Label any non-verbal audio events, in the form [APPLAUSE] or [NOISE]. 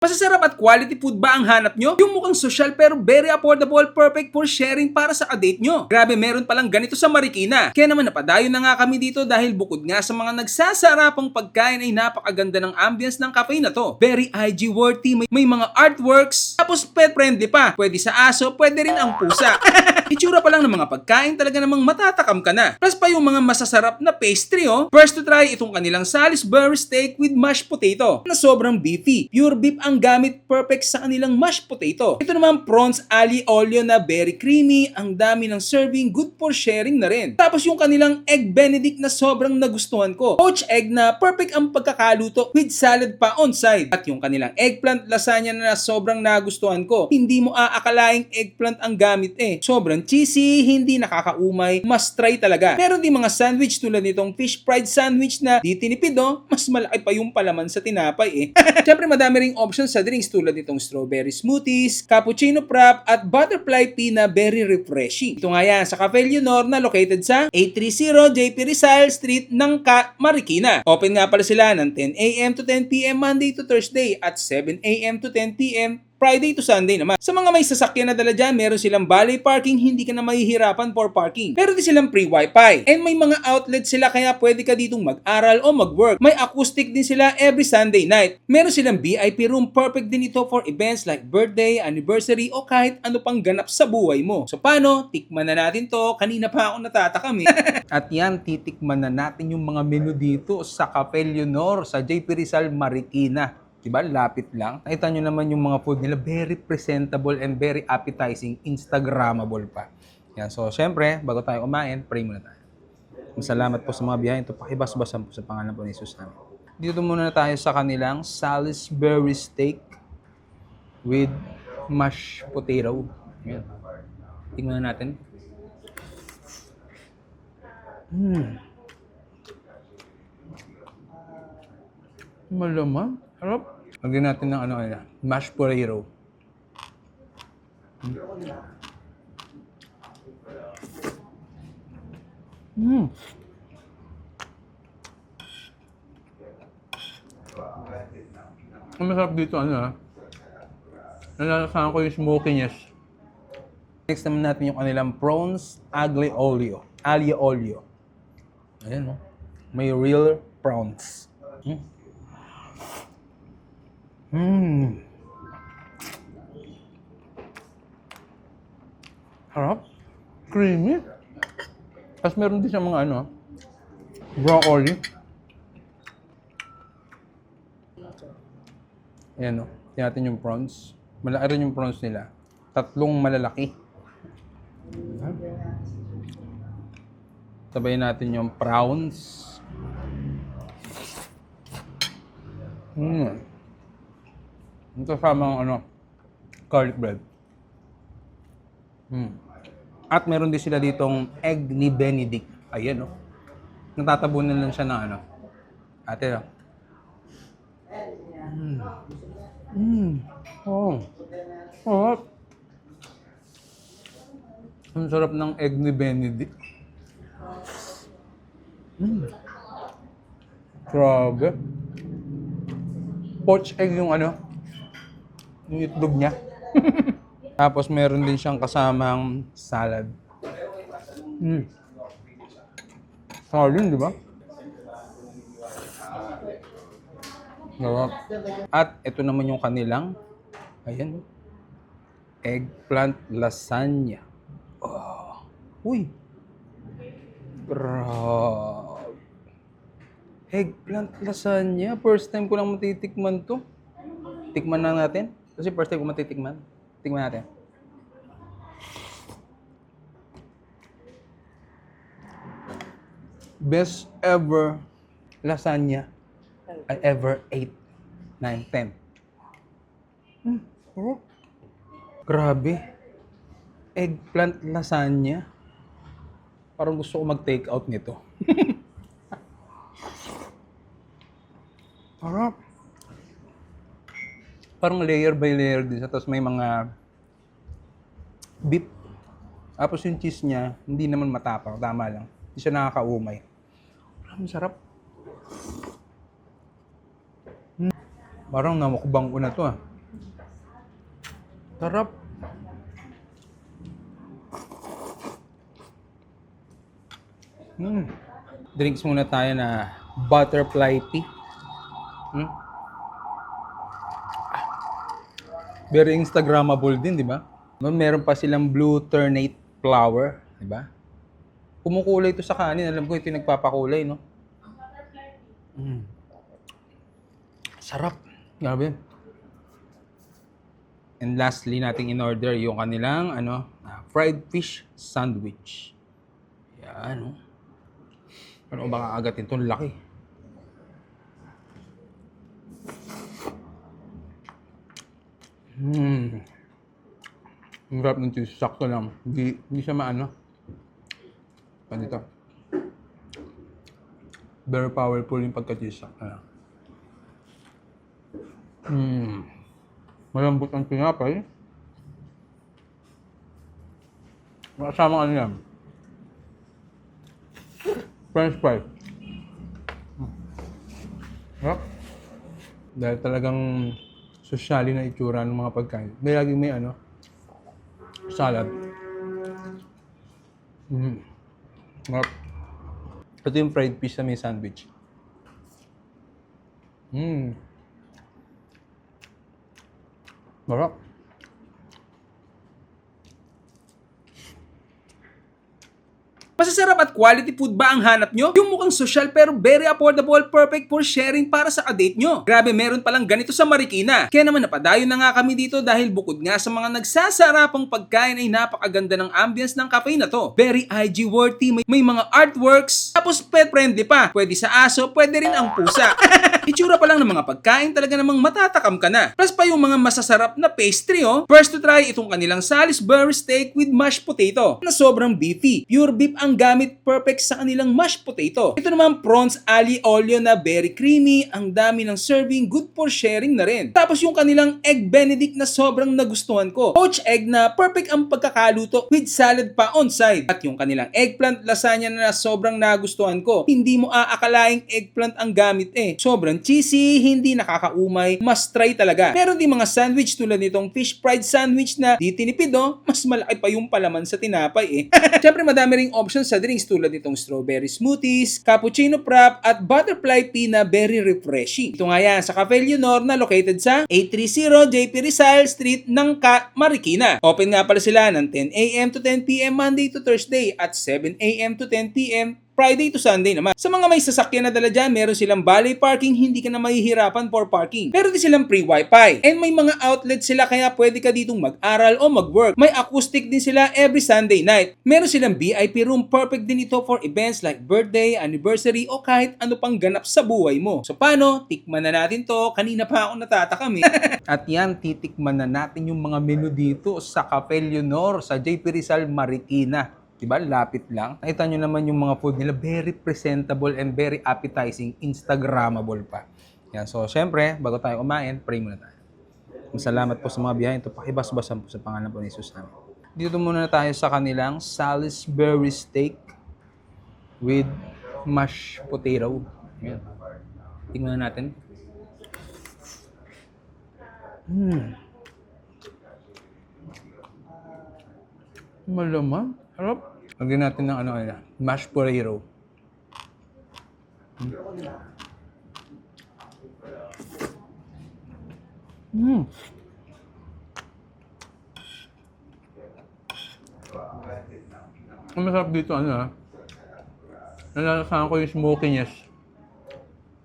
Masasarap at quality food ba ang hanap nyo? Yung mukhang social pero very affordable, perfect for sharing para sa kadate nyo. Grabe, meron palang ganito sa Marikina. Kaya naman napadayo na nga kami dito dahil bukod nga sa mga nagsasarapang pagkain ay napakaganda ng ambience ng cafe na to. Very IG worthy, may, may mga artworks, tapos pet friendly pa. Pwede sa aso, pwede rin ang pusa. [LAUGHS] Itsura pa lang ng mga pagkain talaga namang matatakam ka na. Plus pa yung mga masasarap na pastry oh. First to try itong kanilang Salisbury steak with mashed potato na sobrang beefy. Pure beef ang gamit perfect sa kanilang mashed potato. Ito naman prawns ali olio na very creamy, ang dami ng serving, good for sharing na rin. Tapos yung kanilang egg benedict na sobrang nagustuhan ko. Poached egg na perfect ang pagkakaluto with salad pa on side. At yung kanilang eggplant lasagna na sobrang nagustuhan ko. Hindi mo aakalaing eggplant ang gamit eh. Sobrang cheesy, hindi nakakaumay, must try talaga. Meron din mga sandwich tulad nitong fish fried sandwich na di tinipid oh, mas malaki pa yung palaman sa tinapay eh. [LAUGHS] Siyempre madami ring options sa drinks tulad nitong strawberry smoothies, cappuccino frap at butterfly tea na very refreshing. Ito nga yan sa Cafe Leonor na located sa 830 JP Rizal Street ng Ka Marikina. Open nga pala sila ng 10 a.m. to 10 p.m. Monday to Thursday at 7 a.m. to 10 p.m. Friday to Sunday naman. Sa mga may sasakyan na dala dyan, meron silang valet parking, hindi ka na mahihirapan for parking. Meron din silang free wifi. And may mga outlet sila kaya pwede ka ditong mag-aral o mag-work. May acoustic din sila every Sunday night. Meron silang VIP room, perfect din ito for events like birthday, anniversary o kahit ano pang ganap sa buhay mo. So paano? Tikman na natin to. Kanina pa ako natatakam eh. [LAUGHS] At yan, titikman na natin yung mga menu dito sa Cafe Leonor sa JP Rizal Marikina. Diba? Lapit lang. Nakita nyo naman yung mga food nila. Very presentable and very appetizing. Instagrammable pa. Yan. So, syempre, bago tayo kumain, pray muna tayo. Salamat po sa mga biyahe. Ito, pakibasbasan po sa pangalan po ni Jesus namin. Dito muna tayo sa kanilang Salisbury steak with mashed potato. Yan. Tingnan natin. Hmm. Malaman. Harap. Lagyan natin ng ano, ano, mashed potato. Mm. Ang masarap dito, ano ah. Nalalasahan ko yung smokiness. Next naman natin yung kanilang prawns aglio olio. Aglio olio. Ayan, no? May real prawns. Mm. Mm. Harap. Creamy. Tapos meron din siya mga ano, broccoli. Ayan, no? Tingnan natin yung prawns. Malaki rin yung prawns nila. Tatlong malalaki. Sabayin natin yung prawns. Hmm. Ito kasama ang ano, garlic bread. Hmm. At meron din sila ditong egg ni Benedict. Ayan, no? Natatabunan lang siya ng ano. Ate, no? Mm. Mm. Oh. Oh. Ang sarap ng egg ni Benedict. Mm. Grabe. Poached egg yung ano, yung itlog niya. [LAUGHS] Tapos meron din siyang kasamang salad. Mm. Salad, di ba? Sarap. At ito naman yung kanilang, ayan, eggplant lasagna. Oh. Uy! Grabe. Eggplant lasagna. First time ko lang matitikman to. Tikman na natin. Kasi first time ko matitikman. Tikman natin. Best ever lasagna I ever ate. 9, 10. Hmm, sarap. Grabe. Eggplant lasagna. Parang gusto ko mag-take out nito. [LAUGHS] Sarap. Parang layer by layer din siya. Tapos may mga beef. Tapos yung cheese niya, hindi naman matapang. Tama lang. Hindi siya nakakaumay. Parang sarap. Hmm. Parang namukbang ko na to ah. Sarap. Hmm. Drinks muna tayo na butterfly tea. Hmm? Very Instagrammable din, di ba? No, Meron pa silang blue ternate flower, di ba? Kumukulay ito sa kanin. Alam ko ito yung nagpapakulay, no? Mm. Sarap. Grabe. And lastly, nating in-order yung kanilang ano, ah, fried fish sandwich. Yan, no? Ano ba agatin itong laki? Hmm. Ang sarap ng cheese. Sakto lang. Hindi, hindi siya maano. Ano ito? Very powerful yung pagka-cheese. Hmm. Malambot ang tinapay. Kasama ano yan? French fries. Hmm. Sarap. Dahil talagang sosyali na itsura ng mga pagkain. May laging may ano, salad. Mm. Ito yung fried fish na may sandwich. Mm. Sarap. Masasarap at quality food ba ang hanap nyo? Yung mukhang social pero very affordable, perfect for sharing para sa kadate nyo. Grabe, meron palang ganito sa Marikina. Kaya naman napadayo na nga kami dito dahil bukod nga sa mga nagsasarapang pagkain ay napakaganda ng ambience ng cafe na to. Very IG worthy, may, may mga artworks, tapos pet friendly pa. Pwede sa aso, pwede rin ang pusa. [LAUGHS] Itsura pa lang ng mga pagkain talaga namang matatakam ka na. Plus pa yung mga masasarap na pastry oh. First to try itong kanilang Salisbury steak with mashed potato na sobrang beefy. Pure beef ang gamit perfect sa kanilang mashed potato. Ito naman prawns ali olio na very creamy, ang dami ng serving, good for sharing na rin. Tapos yung kanilang egg benedict na sobrang nagustuhan ko. Poached egg na perfect ang pagkakaluto with salad pa on side. At yung kanilang eggplant lasagna na sobrang nagustuhan ko. Hindi mo aakalaing eggplant ang gamit eh. Sobrang cheesy, hindi nakakaumay, must try talaga. Meron din mga sandwich tulad nitong fish fried sandwich na di tinipid oh, mas malaki pa yung palaman sa tinapay eh. [LAUGHS] Siyempre madami ring options sa drinks tulad nitong strawberry smoothies, cappuccino frap at butterfly tea na very refreshing. Ito nga yan sa Cafe Leonor na located sa 830 JP Rizal Street ng Ka Marikina. Open nga pala sila ng 10 a.m. to 10 p.m. Monday to Thursday at 7 a.m. to 10 p.m. Friday to Sunday naman. Sa mga may sasakyan na dala dyan, meron silang valet parking, hindi ka na mahihirapan for parking. Meron din silang free wifi. And may mga outlet sila kaya pwede ka ditong mag-aral o mag-work. May acoustic din sila every Sunday night. Meron silang VIP room, perfect din ito for events like birthday, anniversary o kahit ano pang ganap sa buhay mo. So paano? Tikman na natin to. Kanina pa ako natatakam. [LAUGHS] At yan, titikman na natin yung mga menu dito sa Cafe Leonor sa JP Rizal Marikina. Diba? Lapit lang. Nakita nyo naman yung mga food nila, very presentable and very appetizing, Instagrammable pa. Yan. So, syempre, bago tayo kumain, pray muna tayo. Masalamat po sa mga biyahe. Ito, pakibas-basan po sa pangalan po ni Jesus namin. Dito muna na tayo sa kanilang Salisbury steak with mashed potato. Yan. Tingnan natin. Hmm. Malamang. Harap. Lagyan natin ng ano, ano, mashed potato. Mm. Ang masarap dito, ano ah. Nalalasahan ko yung smokiness